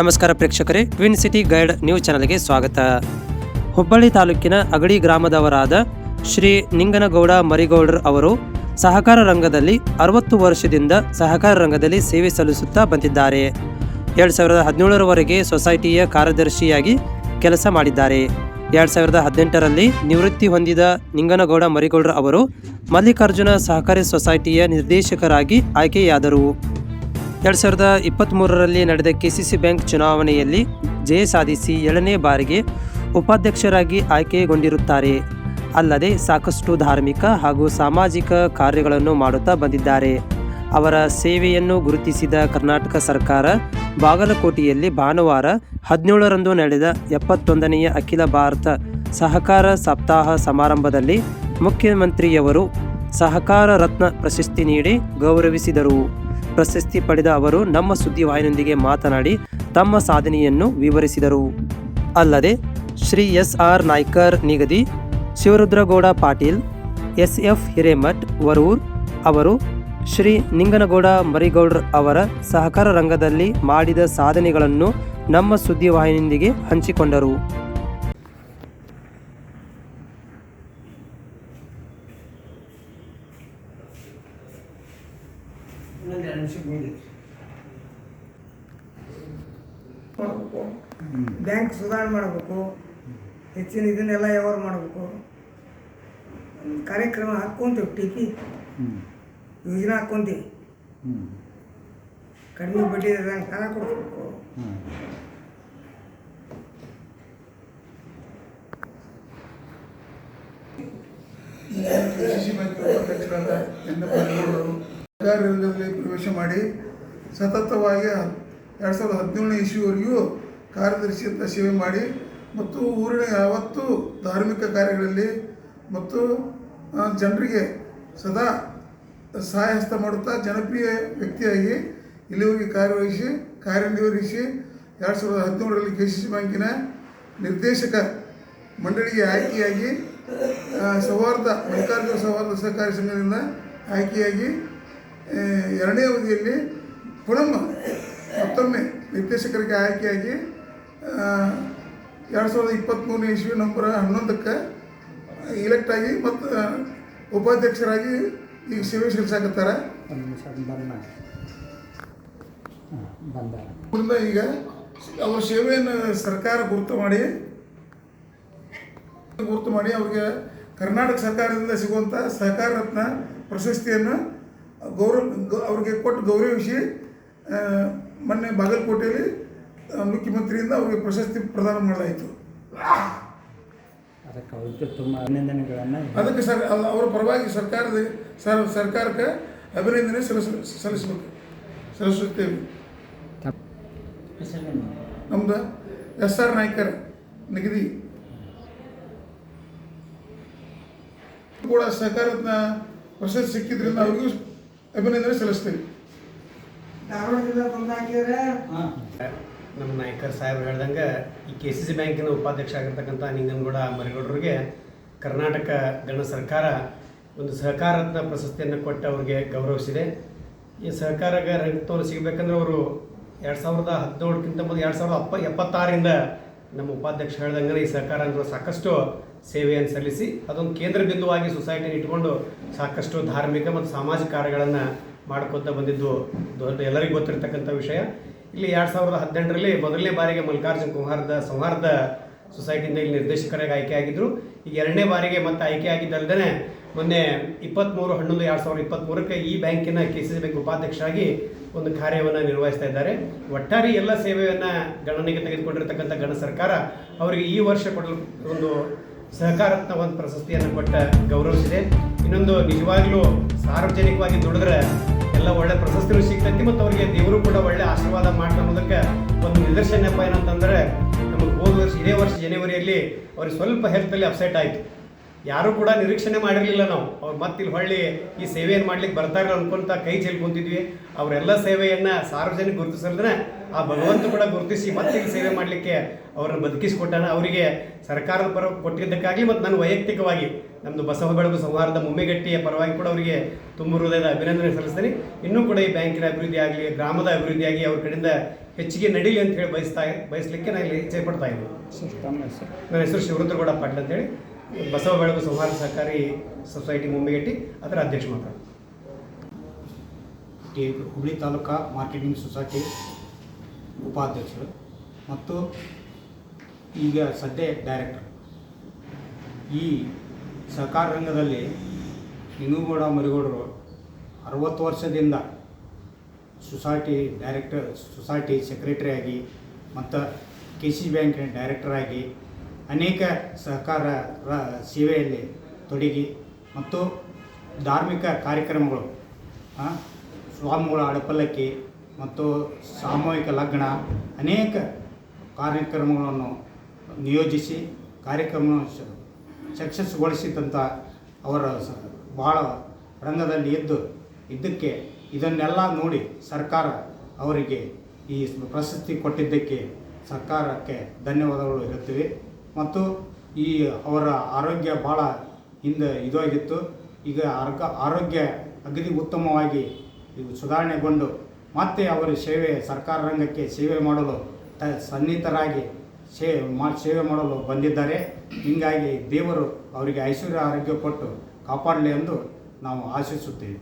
ನಮಸ್ಕಾರ ಪ್ರೇಕ್ಷಕರೇ twin city guide news ಚಾನಲ್ಗೆ ಸ್ವಾಗತ. ಹುಬ್ಬಳ್ಳಿ ತಾಲೂಕಿನ ಅಗಡಿ ಗ್ರಾಮದವರಾದ ಶ್ರೀ ನಿಂಗನಗೌಡ ಮರಿಗೌಡರ್ ಅವರು ಸಹಕಾರ ರಂಗದಲ್ಲಿ ಅರವತ್ತು ವರ್ಷದಿಂದ ಸಹಕಾರ ರಂಗದಲ್ಲಿ ಸೇವೆ ಸಲ್ಲಿಸುತ್ತಾ ಬಂದಿದ್ದಾರೆ. ಎರಡು ಸಾವಿರದ ಹದಿನೇಳರವರೆಗೆ ಸೊಸೈಟಿಯ ಕಾರ್ಯದರ್ಶಿಯಾಗಿ ಕೆಲಸ ಮಾಡಿದ್ದಾರೆ. ಎರಡು ಸಾವಿರದ ಹದಿನೆಂಟರಲ್ಲಿ ನಿವೃತ್ತಿ ಹೊಂದಿದ ನಿಂಗನಗೌಡ ಮರಿಗೌಡರ್ ಅವರು ಮಲ್ಲಿಕಾರ್ಜುನ ಸಹಕಾರಿ ಸೊಸೈಟಿಯ ನಿರ್ದೇಶಕರಾಗಿ ಆಯ್ಕೆಯಾದರು. ಎರಡು ಸಾವಿರದ ಇಪ್ಪತ್ತ್ಮೂರರಲ್ಲಿ ನಡೆದ ಕೆಸಿಸಿ ಬ್ಯಾಂಕ್ ಚುನಾವಣೆಯಲ್ಲಿ ಜಯ ಸಾಧಿಸಿ ಏಳನೇ ಬಾರಿಗೆ ಉಪಾಧ್ಯಕ್ಷರಾಗಿ ಆಯ್ಕೆಗೊಂಡಿರುತ್ತಾರೆ. ಅಲ್ಲದೆ ಸಾಕಷ್ಟು ಧಾರ್ಮಿಕ ಹಾಗೂ ಸಾಮಾಜಿಕ ಕಾರ್ಯಗಳನ್ನು ಮಾಡುತ್ತಾ ಬಂದಿದ್ದಾರೆ. ಅವರ ಸೇವೆಯನ್ನು ಗುರುತಿಸಿದ ಕರ್ನಾಟಕ ಸರ್ಕಾರ ಬಾಗಲಕೋಟೆಯಲ್ಲಿ ಭಾನುವಾರ ಹದಿನೇಳರಂದು ನಡೆದ ಎಪ್ಪತ್ತೊಂದನೆಯ ಅಖಿಲ ಭಾರತ ಸಹಕಾರ ಸಪ್ತಾಹ ಸಮಾರಂಭದಲ್ಲಿ ಮುಖ್ಯಮಂತ್ರಿಯವರು ಸಹಕಾರ ರತ್ನ ಪ್ರಶಸ್ತಿ ನೀಡಿ ಗೌರವಿಸಿದರು. ಪ್ರಶಸ್ತಿ ಪಡೆದ ಅವರು ನಮ್ಮ ಸುದ್ದಿವಾಹಿನಿಯೊಂದಿಗೆ ಮಾತನಾಡಿ ತಮ್ಮ ಸಾಧನೆಯನ್ನು ವಿವರಿಸಿದರು. ಅಲ್ಲದೆ ಶ್ರೀ ಎಸ್ ಆರ್ ನಾಯ್ಕರ್ ನಿಗದಿ, ಶಿವರುದ್ರಗೌಡ ಪಾಟೀಲ್, ಎಸ್ ಎಫ್ ಹಿರೇಮಠ್ ವರೂರ್ ಅವರು, ಶ್ರೀ ನಿಂಗನಗೌಡ ಮರಿಗೌಡ್ರ ಅವರ ಸಹಕಾರ ರಂಗದಲ್ಲಿ ಮಾಡಿದ ಸಾಧನೆಗಳನ್ನು ನಮ್ಮ ಸುದ್ದಿವಾಹಿನಿಯೊಂದಿಗೆ ಹಂಚಿಕೊಂಡರು. ಮಾಡಬೇಕು ಬ್ಯಾಂಕ್ ಸುಧಾರಣೆ ಮಾಡಬೇಕು. ಹೆಚ್ಚಿನ ಇದನ್ನೆಲ್ಲ ವ್ಯವಹಾರ ಮಾಡಬೇಕು. ಕಾರ್ಯಕ್ರಮ ಹಾಕ್ಕೊಂತೀವಿ ಟಿ ಪಿ. ಯೋಜನೆ ಹಾಕ್ಕೊಂತೀವಿ. ಕಡಿಮೆ ಬಡ್ಡಿ ಸಾಲ ಕೊಡಿಸ್ಬೇಕು. ಕೃಷಿ ಬ್ಯಾಂಕ್ ಅಧ್ಯಕ್ಷರಾದ ಎನ್ ಎಫ್ ಅವರು ಸರ್ಕಾರಿ ರಂಗದಲ್ಲಿ ಪ್ರವೇಶ ಮಾಡಿ ಸತತವಾಗಿ ಎರಡು ಸಾವಿರದ ಹದಿನೇಳನೇ ಇಸ್ವಿವರೆಗೂ ಕಾರ್ಯದರ್ಶಿ ಸೇವೆ ಮಾಡಿ ಮತ್ತು ಊರಿನ ಯಾವತ್ತೂ ಧಾರ್ಮಿಕ ಕಾರ್ಯಗಳಲ್ಲಿ ಮತ್ತು ಜನರಿಗೆ ಸದಾ ಸಹಾಯ ಹಸ್ತ ಮಾಡುತ್ತಾ ಜನಪ್ರಿಯ ವ್ಯಕ್ತಿಯಾಗಿ ಇಲ್ಲಿವರೆಗೆ ಕಾರ್ಯವಹಿಸಿ ಕಾರ್ಯನಿರ್ವಹಿಸಿ ಎರಡು ಸಾವಿರದ ಹದಿನೇಳರಲ್ಲಿ ಕೆ ಸಿ ಸಿ ಬ್ಯಾಂಕಿನ ನಿರ್ದೇಶಕ ಮಂಡಳಿಗೆ ಆಯ್ಕೆಯಾಗಿ ಸೌಹಾರ್ದ ಮಲ್ಲಿಕಾರ್ಜುನ ಸೌಹಾರ್ದ ಸಹಕಾರಿ ಸಂಘದಿಂದ ಆಯ್ಕೆಯಾಗಿ ಎರಡನೇ ಅವಧಿಯಲ್ಲಿ ಪುನಃ ಮತ್ತೊಮ್ಮೆ ನಿರ್ದೇಶಕರಿಗೆ ಆಯ್ಕೆಯಾಗಿ ಎರಡು ಸಾವಿರದ ಇಪ್ಪತ್ತ್ಮೂರನೇ ಇಸ್ವಿ ನಂಬರ್ ಹನ್ನೊಂದಕ್ಕೆ ಇಲೆಕ್ಟ್ ಆಗಿ ಮತ್ತು ಉಪಾಧ್ಯಕ್ಷರಾಗಿ ಈಗ ಸೇವೆ ಸಲ್ಲಿಸಾಕತ್ತಾರೆ. ಈಗ ಅವರ ಸೇವೆಯನ್ನು ಸರ್ಕಾರ ಗುರುತು ಮಾಡಿ ಗುರುತು ಮಾಡಿ ಅವ್ರಿಗೆ ಕರ್ನಾಟಕ ಸರ್ಕಾರದಿಂದ ಸಿಗುವಂಥ ಸಹಕಾರ ರತ್ನ ಪ್ರಶಸ್ತಿಯನ್ನು ಗೌರವ ಅವ್ರಿಗೆ ಕೊಟ್ಟು ಗೌರವಿಸಿ ಮೊನ್ನೆ ಬಾಗಲಕೋಟೆಯಲ್ಲಿ ಮುಖ್ಯಮಂತ್ರಿಯಿಂದ ಅವರಿಗೆ ಪ್ರಶಸ್ತಿ ಪ್ರದಾನ ಮಾಡಲಾಯಿತು. ಅದಕ್ಕೆ ಸರ್ ಅಲ್ಲ- ಅವರ ಪರವಾಗಿ ಸರ್ಕಾರದ ಸರ್ ಸರ್ಕಾರಕ್ಕೆ ಅಭಿನಂದನೆ ಸಲ್ಲಿಸ ಸಲ್ಲಿಸಬೇಕು. ಸಲ್ಲಿಸುತ್ತೇವೆ. ನಮ್ದು ಎಸ್ ಆರ್ ನಾಯ್ಕರ್ ನಿಗದಿ. ಕೂಡ ಸಹಕಾರತ್ನ ಪ್ರಶಸ್ತಿ ಸಿಕ್ಕಿದ್ರಿಂದ ಅವ್ರಿಗೂ ಅಭಿನಂದನೆ ಸಲ್ಲಿಸ್ತೇವೆ. ಧಾರವಾಡ ಜಿಲ್ಲಾ ಬಂದು ಹಾಕಿದ್ರೆ? ನಮ್ಮ ನಾಯಕರ್ ಸಾಹೇಬ್ರು ಹೇಳ್ದಂಗೆ ಈ ಕೆ ಸಿ ಸಿ ಬ್ಯಾಂಕಿನ ಉಪಾಧ್ಯಕ್ಷ ಆಗಿರ್ತಕ್ಕಂಥ ನಿಂಗನಗೌಡ ಮರಿಗೌಡರಿಗೆ ಕರ್ನಾಟಕ ಗಣ ಸರ್ಕಾರ ಒಂದು ಸಹಕಾರತ್ನ ಪ್ರಶಸ್ತಿಯನ್ನು ಕೊಟ್ಟು ಅವ್ರಿಗೆ ಗೌರವಿಸಿದೆ. ಈ ಸಹಕಾರ ರಹಿತವರು ಸಿಗಬೇಕಂದ್ರೆ ಅವರು ಎರಡು ಸಾವಿರದ ಹದಿನೇಳಕ್ಕಿಂತ ಮೊದಲು ಎರಡು ಸಾವಿರದ ಅಪ್ಪ ಎಪ್ಪತ್ತಾರರಿಂದ ನಮ್ಮ ಉಪಾಧ್ಯಕ್ಷ ಹೇಳ್ದಂಗೆ ಈ ಸರ್ಕಾರ ಅಂದ್ರೆ ಸಾಕಷ್ಟು ಸೇವೆಯನ್ನು ಸಲ್ಲಿಸಿ, ಅದೊಂದು ಕೇಂದ್ರ ಬಿಂದುವಾಗಿ ಸೊಸೈಟಿನ ಇಟ್ಕೊಂಡು ಸಾಕಷ್ಟು ಧಾರ್ಮಿಕ ಮತ್ತು ಸಾಮಾಜಿಕ ಕಾರ್ಯಗಳನ್ನು ಮಾಡ್ಕೊತಾ ಬಂದಿದ್ದು ದೊಡ್ಡ ಎಲ್ಲರಿಗೂ ಗೊತ್ತಿರತಕ್ಕಂಥ ವಿಷಯ. ಇಲ್ಲಿ ಎರಡು ಸಾವಿರದ ಹದಿನೆಂಟರಲ್ಲಿ ಮೊದಲನೇ ಬಾರಿಗೆ ಮಲ್ಲಿಕಾರ್ಜುನ ಕುಮಾರದ ಸೌಹಾರ್ದ ಸೊಸೈಟಿಯಿಂದ ಇಲ್ಲಿ ನಿರ್ದೇಶಕರಾಗಿ ಆಯ್ಕೆ ಆಗಿದ್ದರು ಈಗ ಎರಡನೇ ಬಾರಿಗೆ ಮತ್ತೆ ಆಯ್ಕೆ ಆಗಿದ್ದಲ್ಲದೆ ಮೊನ್ನೆ ಇಪ್ಪತ್ತ್ಮೂರು ಹನ್ನೊಂದು ಎರಡು ಸಾವಿರದ ಇಪ್ಪತ್ತ್ಮೂರಕ್ಕೆ ಈ ಬ್ಯಾಂಕಿನ ಕೆ ಸಿ ಸಿ ಬ್ಯಾಂಕ್ ಉಪಾಧ್ಯಕ್ಷರಾಗಿ ಒಂದು ಕಾರ್ಯವನ್ನು ನಿರ್ವಹಿಸ್ತಾ ಇದ್ದಾರೆ. ಒಟ್ಟಾರೆ ಎಲ್ಲ ಸೇವೆಯನ್ನು ಗಣನೆಗೆ ತೆಗೆದುಕೊಂಡಿರ್ತಕ್ಕಂಥ ಗಣ ಸರ್ಕಾರ ಅವರಿಗೆ ಈ ವರ್ಷ ಕೊಡಲು ಒಂದು ಸಹಕಾರತ್ನ ಒಂದು ಪ್ರಶಸ್ತಿಯನ್ನು ಕೊಟ್ಟ ಗೌರವಿಸಿದೆ. ಇನ್ನೊಂದು ನಿಜವಾಗ್ಲೂ ಸಾರ್ವಜನಿಕವಾಗಿ ದುಡಿದ್ರೆ ಎಲ್ಲ ಒಳ್ಳೆ ಪ್ರಶಸ್ತಿಗಳು ಸಿಗ್ತೈತಿ ಮತ್ತು ಅವರಿಗೆ ದೇವರು ಕೂಡ ಒಳ್ಳೆ ಆಶೀರ್ವಾದ ಮಾಡ್ತಾ ಅನ್ನೋದಕ್ಕೆ ಒಂದು ನಿದರ್ಶನಪ್ಪ ಏನಂತಂದರೆ, ನಮಗೆ ಹೋದ ವರ್ಷ ಇದೇ ವರ್ಷ ಜನವರಿಯಲ್ಲಿ ಅವ್ರಿಗೆ ಸ್ವಲ್ಪ ಹೆಲ್ತಲ್ಲಿ ಅಪ್ಸೆಟ್ ಆಯಿತು. ಯಾರೂ ಕೂಡ ನಿರೀಕ್ಷಣೆ ಮಾಡಿರಲಿಲ್ಲ ನಾವು. ಅವ್ರು ಮತ್ತೆ ಇಲ್ಲಿ ಹೊಳ್ಳಿ ಈ ಸೇವೆಯನ್ನು ಮಾಡ್ಲಿಕ್ಕೆ ಬರ್ತಾರೆ ಅನ್ಕೊಂತ ಕೈ ಚೆಲ್ಕೊಂತಿದ್ವಿ. ಅವರೆಲ್ಲ ಸೇವೆಯನ್ನು ಸಾರ್ವಜನಿಕ ಗುರುತಿಸಲ್ದ್ರೆ ಆ ಭಗವಂತ ಕೂಡ ಗುರುತಿಸಿ ಮತ್ತೆ ಇಲ್ಲಿ ಸೇವೆ ಮಾಡಲಿಕ್ಕೆ ಅವ್ರನ್ನ ಬದುಕಿಸಿಕೊಟ್ಟಾನ. ಅವರಿಗೆ ಸರ್ಕಾರದ ಪರ ಕೊಟ್ಟಿದ್ದಕ್ಕಾಗಲಿ ಮತ್ತು ನಾನು ವೈಯಕ್ತಿಕವಾಗಿ ನಮ್ಮದು ಬಸವ ಬೆಳಗು ಸಂಹಾರದ ಮುಮ್ಮೆಗಟ್ಟಿಯ ಪರವಾಗಿ ಕೂಡ ಅವರಿಗೆ ತುಂಬ ಹೃದಯದ ಅಭಿನಂದನೆ ಸಲ್ಲಿಸ್ತೀನಿ. ಇನ್ನೂ ಕೂಡ ಈ ಬ್ಯಾಂಕಿನ ಅಭಿವೃದ್ಧಿ ಆಗಲಿ ಗ್ರಾಮದ ಅಭಿವೃದ್ಧಿಯಾಗಿ ಅವ್ರ ಕಡೆಯಿಂದ ಹೆಚ್ಚಿಗೆ ನಡೀಲಿ ಅಂತ ಹೇಳಿ ಬಯಸ್ತಾ ಬಯಸಲಿಕ್ಕೆ ನಾನು ಇಲ್ಲಿ ಇಚ್ಛೆ ಪಡ್ತಾ ಇದ್ದೀನಿ. ನನ್ನ ಹೆಸರು ಶಿವರುದ್ರಗೌಡ ಪಾಟೀಲ್ ಅಂತೇಳಿ ಬಸವ ಬೆಳಗು ಸಂಹಾರ ಸಹಕಾರಿ ಸೊಸೈಟಿ ಮುಂಬೈಗಟ್ಟಿ ಅದರ ಅಧ್ಯಕ್ಷ ಮಾತ್ರ. ಹುಬ್ಬಳ್ಳಿ ಹುಬ್ಳಿ ತಾಲೂಕಾ ಮಾರ್ಕೆಟಿಂಗ್ ಸೊಸೈಟಿ ಉಪಾಧ್ಯಕ್ಷರು ಮತ್ತು ಈಗ ಸದ್ಯ ಡೈರೆಕ್ಟರ್. ಈ ಸಹಕಾರ ರಂಗದಲ್ಲಿ ನಿನೂಗೌಡ ಮರಿಗೌಡರು ಅರವತ್ತು ವರ್ಷದಿಂದ ಸೊಸೈಟಿ ಡೈರೆಕ್ಟರ್, ಸೊಸೈಟಿ ಸೆಕ್ರೆಟರಿ ಆಗಿ ಮತ್ತು ಕೆ ಸಿ ಬ್ಯಾಂಕಿನ ಡೈರೆಕ್ಟರ್ ಆಗಿ ಅನೇಕ ಸಹಕಾರ ಸೇವೆಯಲ್ಲಿ ತೊಡಗಿ ಮತ್ತು ಧಾರ್ಮಿಕ ಕಾರ್ಯಕ್ರಮಗಳು ಸ್ವಾಮಿಗಳ ಅಡಪಲ್ಲಕ್ಕಿ ಮತ್ತು ಸಾಮೂಹಿಕ ಲಗ್ನ ಅನೇಕ ಕಾರ್ಯಕ್ರಮಗಳನ್ನು ನಿಯೋಜಿಸಿ ಕಾರ್ಯಕ್ರಮವನ್ನು ಸಕ್ಸಸ್ಗೊಳಿಸಿದಂಥ ಅವರ ಭಾಳ ರಂಗದಲ್ಲಿ ಎದ್ದು ಇದ್ದಕ್ಕೆ ಇದನ್ನೆಲ್ಲ ನೋಡಿ ಸರ್ಕಾರ ಅವರಿಗೆ ಈ ಪ್ರಶಸ್ತಿ ಕೊಟ್ಟಿದ್ದಕ್ಕೆ ಸರ್ಕಾರಕ್ಕೆ ಧನ್ಯವಾದಗಳು ಹೇಳುತ್ತೇವೆ. ಮತ್ತು ಈ ಅವರ ಆರೋಗ್ಯ ಭಾಳ ಹಿಂದೆ ಇದಾಗಿತ್ತು. ಈಗ ಆರ್ಗ ಆರೋಗ್ಯ ಅಗದಿ ಉತ್ತಮವಾಗಿ ಸುಧಾರಣೆಗೊಂಡು ಮತ್ತೆ ಅವರ ಸೇವೆ, ಸರ್ಕಾರ ರಂಗಕ್ಕೆ ಸೇವೆ ಮಾಡಲು ತ ಸನ್ನಿಹಿತರಾಗಿ ಸೇ, ಮಾ, ಸೇವೆ ಮಾಡಲು ಬಂದಿದ್ದಾರೆ. ಹೀಗಾಗಿ ದೇವರು ಅವರಿಗೆ ಐಶ್ವರ್ಯ, ಆರೋಗ್ಯ ಕೊಟ್ಟು ಕಾಪಾಡಲಿ ಎಂದು ನಾವು ಆಶಿಸುತ್ತೇವೆ.